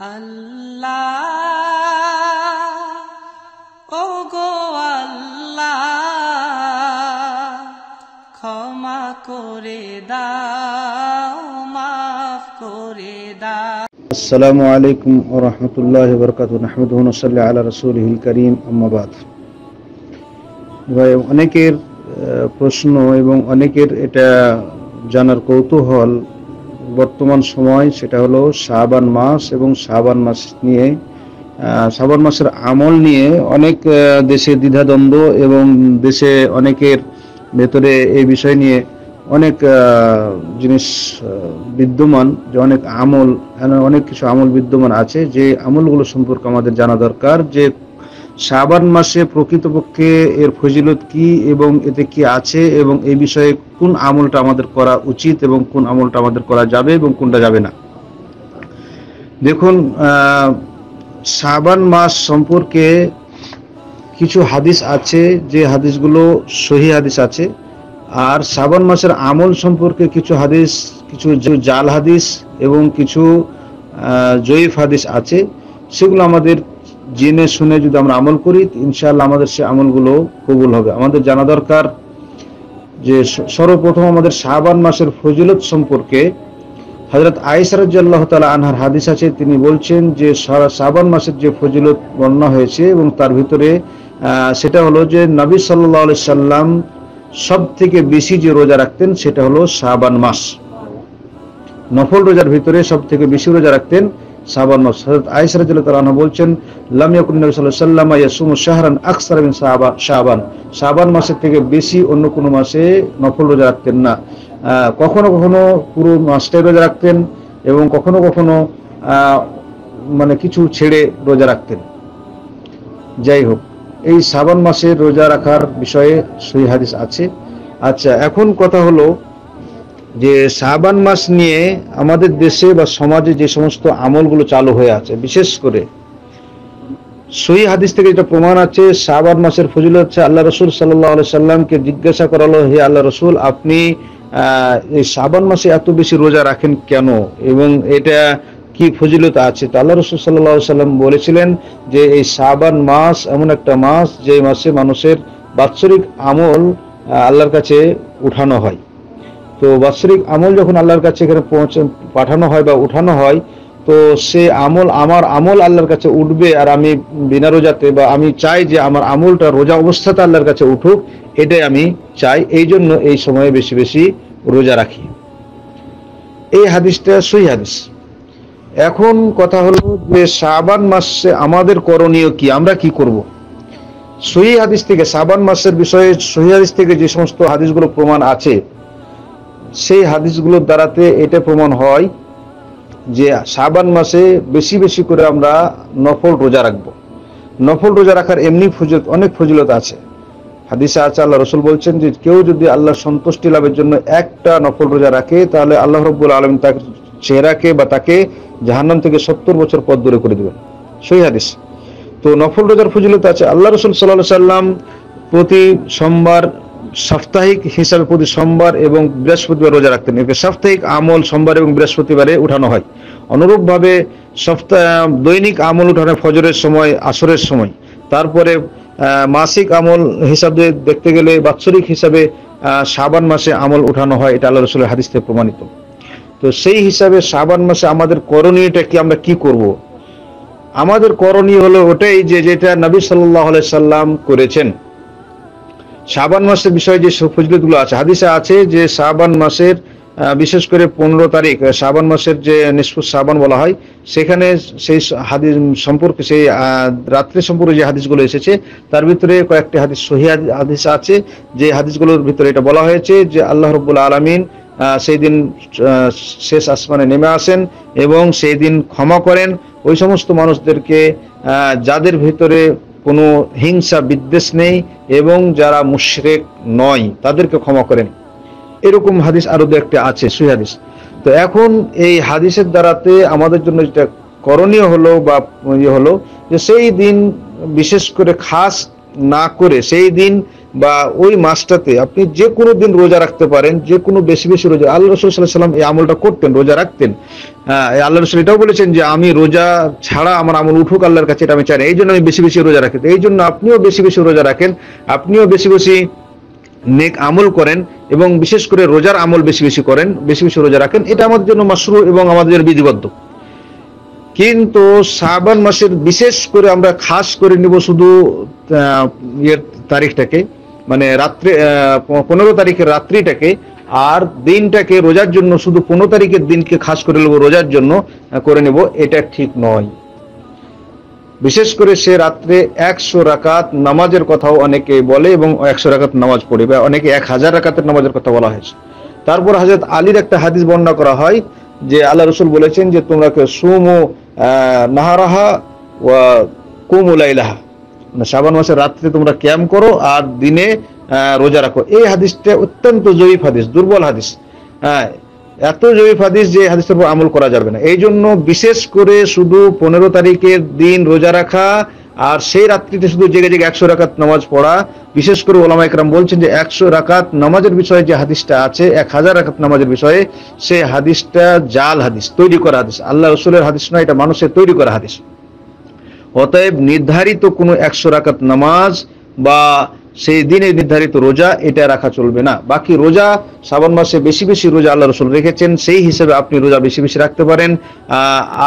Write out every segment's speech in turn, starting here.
আল্লাহ ও গো আল্লাহ, ক্ষমা করে দাও, মাফ করে দাও। আসসালামু আলাইকুম ও রহমতুল্লাহ বরকাত নাহমদুহ নসল্লি আলা রসুলহিল করিম আম্মাবাদ ভাই, অনেকের প্রশ্ন এবং অনেকের এটা জানার কৌতূহল বর্তমান সময় সেটা হলো শাবান মাস এবং শাবান মাস নিয়ে শাবান মাসের আমল নিয়ে অনেক দেশে দ্বিধাদ্বন্দ্ব এবং দেশে অনেকের ভেতরে এই বিষয় নিয়ে অনেক জিনিস বিদ্যমান, যে অনেক আমল, অনেক কিছু আমল বিদ্যমান আছে। যে আমলগুলো সম্পর্কে আমাদের জানা দরকার যে শাবান মাসে প্রকৃতপক্ষে এর ফজিলত কি এবং এতে কি আছে এবং এই বিষয়ে কোন আমলটা আমাদের করা উচিত এবং কোন আমলটা আমাদের করা যাবে এবং কোনটা যাবে না? দেখুন শাবান মাস সম্পর্কে কিছু হাদিস আছে, যে হাদিসগুলো সহি হাদিস আছে। আর শ্রাবণ মাসের আমল সম্পর্কে কিছু হাদিস, কিছু জাল হাদিস এবং কিছু জয়ীফ হাদিস আছে। সেগুলো আমাদের জেনে শুনে যদি আমরা আমল করি, ইনশাআল্লাহ আমাদের সে আমলগুলো কবুল হবে। আমাদের জানা দরকার যে সর্বপ্রথম আমাদের শাবান মাসের ফজিলত সম্পর্কে হজরত আইসারাজ্লাহ তালা আনহার হাদিস আছে। তিনি বলছেন যে শ্রাবণ মাসের যে ফজিলত বর্ণনা হয়েছে এবং তার ভিতরে সেটা হলো যে নবী সাল্লাহ সাল্লাম সব থেকে বেশি যে রোজা রাখতেন সেটা হলো শাবান মাস। নফল রোজার ভিতরে সব থেকে বেশি রোজা রাখতেন হযরত আয়েশা রাদিয়াল্লাহু আনহা বলছেন, লাম ইয়াকুন নবী সাল্লাল্লাহু আলাইহি ওয়াসাল্লাম ইয়াসুমু শাহরান আকসার মিন শাবা শাবান শাবান মাসের থেকে বেশি অন্য কোনো মাসে নফল রোজা রাখতেন না। কখনো কখনো পুরো মাসটাই রোজা রাখতেন এবং কখনো কখনো মানে কিছু ছেড়ে রোজা রাখতেন। যাই হোক, এই শ্রাবণ মাসে রোজা রাখার বিষয়ে সহি হাদিস আছে। আচ্ছা এখন কথা হলো যে শ্রাবণ মাস নিয়ে আমাদের দেশে বা সমাজে যে সমস্ত আমলগুলো চালু হয়ে আছে, বিশেষ করে সহি হাদিস থেকে যেটা প্রমাণ আছে শ্রাবণ মাসের ফজিলত হচ্ছে আল্লাহ রসুল সাল্লাহ সাল্লামকে জিজ্ঞাসা করালো, হে আল্লাহ রসুল, আপনি এই শ্রাবণ মাসে এত বেশি রোজা রাখেন কেন? এবং এটা কি ফজিলত আছে? তো আল্লাহ রসুল সাল্লাহ সাল্লাম বলেছিলেন যে, এই শ্রাবণ মাস এমন একটা মাস যে মাসে মানুষের বাৎসরিক আমল আল্লাহর কাছে উঠানো হয়। তো বাৎসরিক আমল যখন আল্লাহর কাছে এখানে পৌঁছে পাঠানো হয় বা উঠানো হয়, তো সে আমল আমার আমল আল্লাহর কাছে উঠবে আর আমি বিনা রোজাতে বা আমি চাই যে আমার আমলটা রোজা অবস্থাতে আল্লাহর কাছে উঠুক, এটাই আমি চাই। এই জন্য এই সময়ে বেশি বেশি রোজা রাখি। এই হাদিসটা সই হাদিস। এখন কথা হলো যে শাবান মাসে আমাদের করণীয় কি, আমরা কি করব? সহি হাদিস থেকে, শাবান মাসের বিষয়ে সহি হাদিস থেকে যে সমস্ত হাদিসগুলো প্রমাণ আছে সেই হাদিসগুলোর দ্বারাতে এটা প্রমাণ হয় যে শাবান মাসে বেশি বেশি করে আমরা নফল রোজা রাখব। নফল রোজা রাখার এমনি ফজিলত, অনেক ফজিলত আছে। হাদিসে আছে, আল্লাহ রসুল বলছেন যে কেউ যদি আল্লাহ সন্তুষ্টি লাভের জন্য একটা নফল রোজা রাখে, তাহলে আল্লাহ রব্বুল আলম তার চেহারাকে বা তাকে জাহান্নাম থেকে সত্তর বছর পথ দূরে করে দেবেন। সেই হাদিস। তো নফল রোজার ফজিলত আছে, আল্লাহ রসুল সাল্লাহ সাল্লাম প্রতি সোমবার সাপ্তাহিক হিসাবে প্রতি সোমবার এবং বৃহস্পতিবার রোজা রাখতেন। একে সাপ্তাহিক আমল সোমবার এবং বৃহস্পতিবারে উঠানো হয়। অনুরূপভাবে সপ্তাহ, দৈনিক আমল উঠানো ফজরের সময়, আসরের সময়। তারপরে মাসিক আমল হিসাবে দেখতে গেলে বাৎসরিক হিসাবে সাবান মাসে আমল উঠানো হয়, এটা আল্লাহ রসুলের হাদিস থেকে প্রমাণিত। তো সেই হিসাবে সাবান মাসে আমাদের করণীয়টা কি, আমরা কি করব? আমাদের করণীয় হলো ওটাই যে, যেটা নবী সাল্লাহ সাল্লাম করেছেন। শাবান মাসের বিষয়ে যে ফজিলতগুলো আছে, হাদিসে আছে যে শাবান মাসের বিশেষ করে পনেরো তারিখ শাবান মাসের যে নিষ্পুত শাবান বলা হয়, সেখানে সেই হাদিস সম্পর্কে সেই রাত্রি সম্পর্কে যে হাদিসগুলো এসেছে, তার ভিতরে কয়েকটি হাদিস, সহি হাদি- হাদিস আছে, যে হাদিসগুলোর ভিতরে এটা বলা হয়েছে যে আল্লাহ রব্বুল আলমিন সেই দিন শেষ আসমানে নেমে আসেন এবং সেই দিন ক্ষমা করেন। ওই সমস্ত মানুষদেরকে যাদের ভিতরে কোনো হিংসা, বিদ্বেষ নেই এবং যারা মুশরেক নয়, তাদেরকে ক্ষমা করেন। এরকম হাদিস আরও দু একটা আছে সুই হাদিস। তো এখন এই হাদিসের দ্বারাতে আমাদের জন্য যেটা করণীয় হলো বা ইয়ে হলো যে, সেই দিন বিশেষ করে খাস না করে, সেই দিন বা ওই মাসটাতে আপনি যে কোনো দিন রোজা রাখতে পারেন, যে কোনো বেশি বেশি রোজা, আল্লাহ রসুল সাল্লাহ সাল্লাম এই আমলটা করতেন, রোজা রাখতেন। হ্যাঁ আল্লাহ রসুল এটাও বলেছেন যে, আমি রোজা ছাড়া আমার আমল উঠুক আল্লাহর কাছে, এটা আমি চাই। এই জন্য আমি বেশি বেশি রোজা রাখি। এই জন্য আপনিও বেশি বেশি রোজা রাখেন, আপনিও বেশি বেশি নেক আমল করেন এবং বিশেষ করে রোজার আমল বেশি বেশি করেন, বেশি বেশি রোজা রাখেন। এটা আমাদের জন্য মাসরু এবং আমাদের বিধিবদ্ধ। কিন্তু শ্রাবণ মাসের বিশেষ করে আমরা খাস করে নিব শুধু ইয়ের তারিখটাকে মানে রাত্রে পনেরো তারিখের রাত্রিটাকে আর দিনটাকে রোজার জন্য শুধু পনেরো তারিখের দিনকে খাস করে নেব, রোজার জন্য করে নেব, এটা ঠিক নয়। বিশেষ করে সে রাত্রে একশো রাকাত নামাজের কথাও অনেকে বলে এবং একশো রাকাত নামাজ পড়ে, বা অনেকে এক হাজার রাকাতের নামাজের কথা বলা হয়েছে। তারপর হাজরত আলীর একটা হাদিস বর্ণনা করা হয়, যে আল্লাহ রসুল বলেছেন যে তোমরা সুমো নাহারাহা ওয়া কুমুলাইলাহা মানে শ্রাবণ মাসের রাত্রে তোমরা ক্যাম্প করো আর দিনে রোজা রাখো। এই হাদিসটা অত্যন্ত জয়ীফ হাদিস, দুর্বল হাদিস। হ্যাঁ এত জয়ীফ হাদিস যে হাদিসের উপর আমল করা যাবে না। এই জন্য বিশেষ করে শুধু পনেরো তারিখের দিন রোজা রাখা আর সেই রাত্রিতে শুধু জেগে জেগে একশো রাকাত নামাজ পড়া। বিশেষ করে ওলামা একরাম বলছেন যে একশো রাকাত নামাজের বিষয়ে যে হাদিসটা আছে, এক হাজার রাকাত নামাজের বিষয়ে সেই হাদিসটা জাল হাদিস, তৈরি করা হাদিস। আল্লাহ রসুলের হাদিস নয়, এটা মানুষের তৈরি করা হাদিস। অতএব নির্ধারিত কোনো একশো রাকাত নামাজ বা সেই দিনে নির্ধারিত রোজা এটা রাখা চলবে না। বাকি রোজা, শ্রাবণ মাসে বেশি বেশি রোজা আল্লাহ রসুল রেখেছেন, সেই হিসেবে আপনি রোজা বেশি বেশি রাখতে পারেন।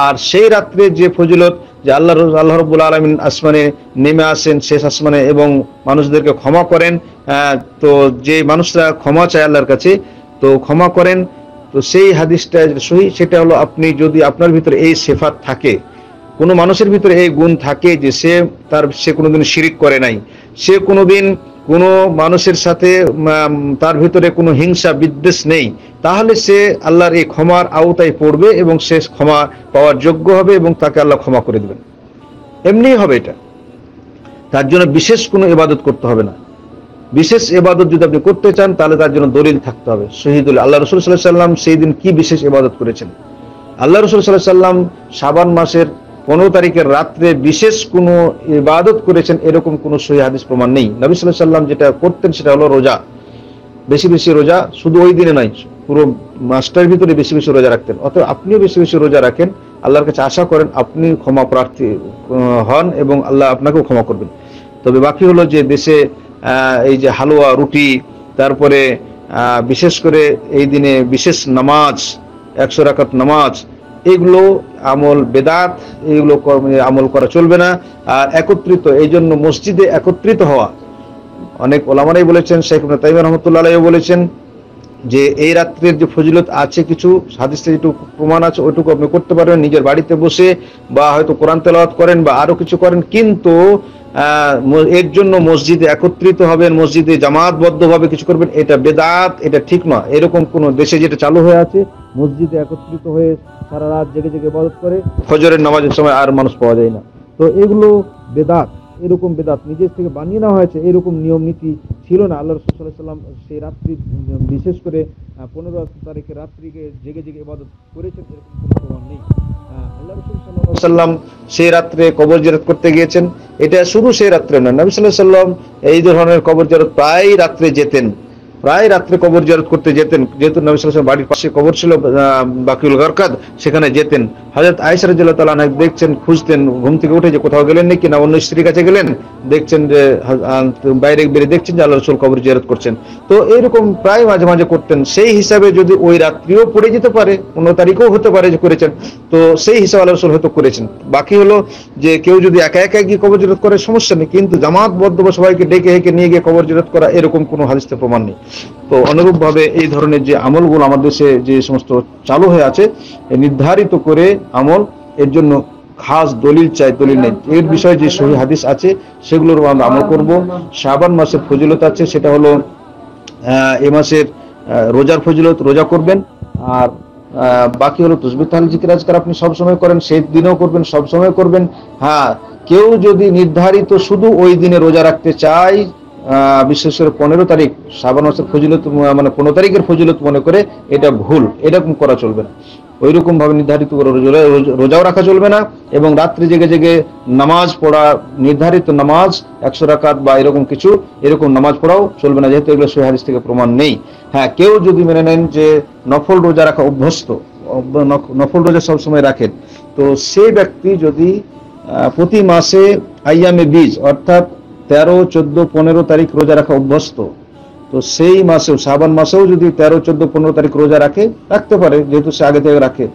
আর সেই রাত্রে যে ফজিলত যে আল্লাহ আল্লাহ রব্বুল আলমিন আসমানে নেমে আসেন, শেষ আসমানে এবং মানুষদেরকে ক্ষমা করেন তো যে মানুষরা ক্ষমা চায় আল্লাহর কাছে, তো ক্ষমা করেন। তো সেই হাদিসটা সহি, সেটা হলো আপনি যদি আপনার ভিতরে এই সেফাত থাকে কোনো মানুষের ভিতরে এই গুণ থাকে যে সে তার, সে কোনোদিন শিরিক করে নাই। সে কোনোদিন কোনো মানুষের সাথে তার ভিতরে কোনো হিংসা, বিদ্বেষ নেই। তাহলে সে আল্লাহর এই ক্ষমার আওতায় পড়বে এবং সে ক্ষমা পাওয়ার যোগ্য হবে এবং তাকে আল্লাহ ক্ষমা করে দেবেন। এমনিই হবে এটা। তার জন্য বিশেষ কোনো ইবাদত করতে হবে না। বিশেষ এবাদত যদি আপনি করতে চান, তাহলে তার জন্য দলিল থাকতে হবে। শহীদুল, আল্লাহ রসুল সাল্লাহ সাল্লাম সেই দিন কি বিশেষ এবাদত করেছেন? আল্লাহ রসুল সাল্লাহ সাল্লাম সাবান মাসের পনেরো তারিখের রাত্রে বিশেষ কোনো ইবাদত করেছেন, এরকম কোনো সহি হাদিস প্রমাণ নেই। নবী সাল্লাহ সাল্লাম যেটা করতেন সেটা হলো রোজা। বেশি বেশি রোজা, শুধু ওই দিনে নয়, পুরো মাসটার ভিতরে বেশি বেশি রোজা রাখতেন। অতএব আপনিও বেশি বেশি রোজা রাখেন, আল্লাহর কাছে আশা করেন আপনি ক্ষমা প্রার্থী হন এবং আল্লাহ আপনাকেও ক্ষমা করবেন। তবে বাকি হলো যে দেশে এই যে হালুয়া, রুটি, তারপরে বিশেষ করে এই দিনে বিশেষ নামাজ, একশো রাকাত নামাজ এগুলো আমল বেদাত, এগুলো আমল করা চলবে না। আর একত্রিত, এই জন্য মসজিদে একত্রিত হওয়া। অনেক ওলামারাই বলেছেন, শেখ তাইম রহমতুল্লাহ বলেছেন যে, এই রাত্রের যে ফজিলত আছে কিছু হাদিসে যেটুকু প্রমাণ আছে, ওইটুকু আপনি করতে পারবেন। নিজের বাড়িতে বসে বা হয়তো কোরআন তেলাওয়াত করেন বা আরও কিছু করেন, কিন্তু এর জন্য মসজিদে একত্রিত হবেন, মসজিদে জামাতবদ্ধভাবে কিছু করবেন, এটা বেদাত, এটা ঠিক নয়। এরকম কোন দেশে যেটা চালু হয়ে আছে, মসজিদে একত্রিত হয়ে সারা রাত জেগে জেগে ইবাদত করে, ফজরের নামাজের সময় আর মানুষ পাওয়া যায় না। তো এগুলো বেদাত, এরকম বেদাত, নিজের থেকে বানিয়ে নেওয়া হয়েছে, এরকম নিয়ম নীতি ছিল না আল্লাহ রসুল সাল্লাহ সাল্লাম সেই রাত্রি, বিশেষ করে পনেরো তারিখে রাত্রিকে জেগে জেগে ইবাদত করেছেন, এরকম কোনো প্রমাণ নেই। আল্লাহ সাল্লাম সেই রাত্রে কবর জেরত করতে গিয়েছেন। এটা শুধু সেই রাত্রে নয়, নবী সাল্লাহ সাল্লাম এই ধরনের কবর জেরত প্রায় রাত্রে যেতেন। প্রায় রাত্রে কবর জিয়ারত করতে যেতেন। যেহেতু নবী সাল্লাল্লাহু বাড়ির পাশে কবর ছিল বাকিউল গরকাদ, সেখানে যেতেন। হযরত আয়েশা রাদিয়াল্লাহু তাআলা আনহা দেখছেন, খুঁজতেন, ঘুম থেকে উঠে যে কোথাও গেলেন নাকি না, অন্য স্ত্রীর কাছে গেলেন, দেখছেন যে বাইরে বেরিয়ে দেখছেন যে আল্লাহ রসুল কবর জিয়ারত করছেন। তো এইরকম প্রায় মাঝে মাঝে করতেন। সেই হিসাবে যদি ওই রাত্রিও পড়ে যেতে পারে পনেরো তারিখও হতে পারে যে করেছেন, তো সেই হিসাবে আল্লাহ রসুল হয়তো করেছেন। বাকি হলো যে কেউ যদি একা একা গিয়ে কবর জিরত করে, সমস্যা নেই। কিন্তু জামাতবদ্ধ বা সবাইকে ডেকে হেঁকে নিয়ে গিয়ে কবর জিরত করা, এরকম কোনো হাদিসতে প্রমাণ নেই। তো অনুরূপভাবে এই ধরনের যে আমলগুলো আমাদের দেশে যে সমস্ত চালু হয়ে আছে নির্ধারিত করে আমল, এর জন্য খাস দলিল চাই, দলিল নেই। এর বিষয়ে যে সহি হাদিস আছে সেগুলোর আমরা আমল করব। শাবান মাসের ফজিলত আছে, সেটা হলো এ মাসের রোজার ফজিলত, রোজা করবেন। আর বাকি হলো তসবি তাহলে জিকির আপনি সবসময় করেন, সেই দিনেও করবেন সবসময় করবেন। হ্যাঁ কেউ যদি নির্ধারিত শুধু ওই দিনে রোজা রাখতে চায় বিশেষ করে পনেরো তারিখ শ্রাবণ মাসের ফজিলত মানে পনেরো তারিখের ফজিলত মনে করে এটা ভুল এরকম করা চলবে না। ওই রকম ভাবে নির্ধারিত রোজাও রাখা চলবে না এবং রাত্রি জেগে জেগে নামাজ পড়া, নির্ধারিত নামাজ একশো রাকাত বা এরকম কিছু, এরকম নামাজ পড়াও চলবে না, যেহেতু এগুলো সোহারিস থেকে প্রমাণ নেই। হ্যাঁ কেউ যদি মেনে নেন যে নফল রোজা রাখা অভ্যস্ত নফল রোজা সবসময় রাখেন, তো সেই ব্যক্তি যদি প্রতি মাসে আইয়ামে বীজ, অর্থাৎ তেরো, চোদ্দ, পনেরো তারিখ রোজা রাখা অভ্যস্ত। তো সেই মাসেও শ্রাবণ মাসেও যদি তেরো, চোদ্দ, পনেরো তারিখ রোজা রাখে, রাখতে পারে, যেহেতু সে আগে থেকে রাখে।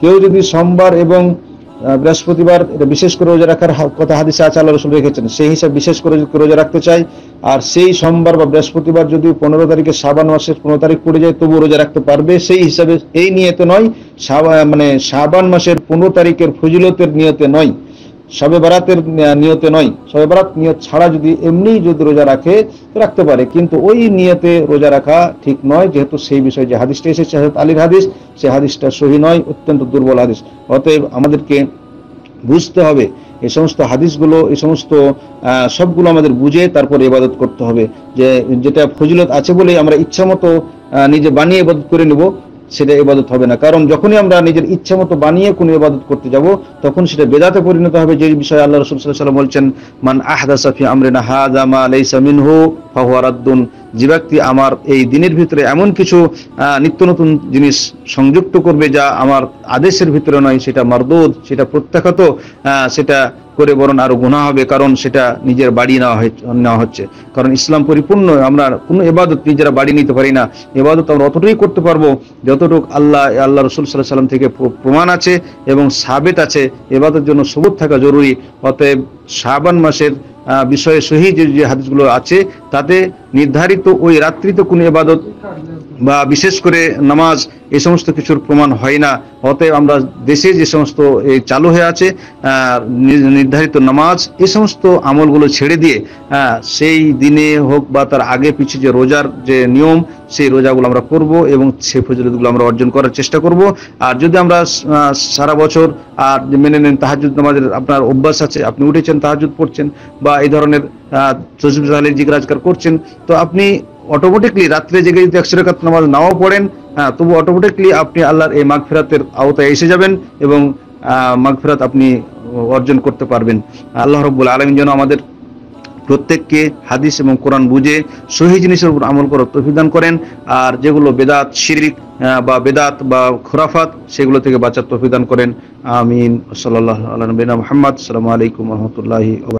কেউ যদি সোমবার এবং বৃহস্পতিবার বিশেষ করে রোজা রাখার কথা হাদিসে আছে, আল্লাহ রসুল রেখেছেন, সেই হিসাবে বিশেষ করে যদি রোজা রাখতে চাই আর সেই সোমবার বা বৃহস্পতিবার যদি পনেরো তারিখে সাবান মাসের পনেরো তারিখ পড়ে যায়, তবুও রোজা রাখতে পারবে। সেই হিসাবে এই নিয়তে নয় মানে সাবান মাসের পনেরো তারিখের ফজিলতের নিয়তে নয়। সবে বারাতের নিয়তে নয়। সবে বারাত নিয়ত ছাড়া যদি এমনি যদি রোজা রাখে, রাখতে পারে। কিন্তু ওই নিয়তে রোজা রাখা ঠিক নয়, যেহেতু সেই বিষয়ে যে হাদিসটা এসেছে, হযরত আলীর হাদিস সেই হাদিসটা সহি নয়, অত্যন্ত দুর্বল হাদিস। অতএব আমাদেরকে বুঝতে হবে, এই সমস্ত হাদিসগুলো, এই সমস্ত সবগুলো আমাদের বুঝে তারপর ইবাদত করতে হবে। যে, যেটা ফজিলত আছে বলেই আমরা ইচ্ছা মতো নিজে বানিয়ে ইবাদত করে নেব। সেটা ইবাদত হবে না। কারণ যখনই আমরা নিজের ইচ্ছা মতো বানিয়ে কোনো ইবাদত করতে যাব, তখন সেটা বেদাতে পরিণত হবে। যে বিষয়ে আল্লাহ রসুল ওয়াসাল্লাম বলছেন, মান আহদাসা ফি আমরিনা হাযা মা লাইসা মিনহু ফাহুয়া রাদ্দুন। যে ব্যক্তি আমার এই দিনের ভিতরে এমন কিছু নিত্য নতুন জিনিস সংযুক্ত করবে যা আমার আদেশের ভিতরে নয়, সেটা মারদুদ, সেটা প্রত্যাখ্যাত সেটা করে বরং আরও গুনাহ হবে, কারণ সেটা নিজের বাড়ি নেওয়া নেওয়া হচ্ছে। কারণ ইসলাম পরিপূর্ণ, আমরা কোনো এবাদত নিজেরা বাড়ি নিতে পারি না। এবাদত আমরা অতটুকুই করতে পারব যতটুকু আল্লাহ আল্লাহ রসুল সাল্লাহ সাল্লাম থেকে প্রমাণ আছে এবং সাবেত আছে। এবাদতের জন্য সবুত থাকা জরুরি। অতএব শাবান মাসের বিষয়ে সহি যে হাদিসগুলো আছে, তাতে নির্ধারিত ওই রাত্রিতে কোনো এবাদত বা বিশেষ করে নামাজ এই সমস্ত কিছুর প্রমাণ হয় না। অতএব আমরা দেশে যে সমস্ত এই চালু হয়ে আছে নির্ধারিত নামাজ, এই সমস্ত আমলগুলো ছেড়ে দিয়ে সেই দিনে হোক বা তার আগে পিছিয়ে যে রোজার যে নিয়ম, সেই রোজাগুলো আমরা করব এবং সেই ফজিলতগুলো আমরা অর্জন করার চেষ্টা করব। আর যদি আমরা সারা বছর আর মেনে নেন তাহাজুদ নামাজের আপনার অভ্যাস আছে, আপনি উঠেছেন তাহাজুদ পড়ছেন বা এই ধরনের তাহলিল জিকির করছেন, তো আপনি অটোমেটিকলি রাত্রে জেগে যদি একশো রেখাত নামাজ নাও পড়েন হ্যাঁ তবু অটোমেটিকলি আপনি আল্লাহর এই মাগফিরাতের আওতায় এসে যাবেন এবং মাগফিরাত আপনি অর্জন করতে পারবেন। আল্লাহ রব্বুল আলমিন যেন আমাদের প্রত্যেককে হাদিস এবং কোরআন বুঝে সহি জিনিসের উপর আমল করার তফিদান করেন, আর যেগুলো বেদাত, শিরিক বা বেদাত বা খোরাফাত, সেগুলো থেকে বাঁচার তফিদান করেন। আমিন। সাল্লাল্লাহু আলা নবিনা মুহাম্মদ। আসসালামু আলাইকুম রহমতুল্লাহি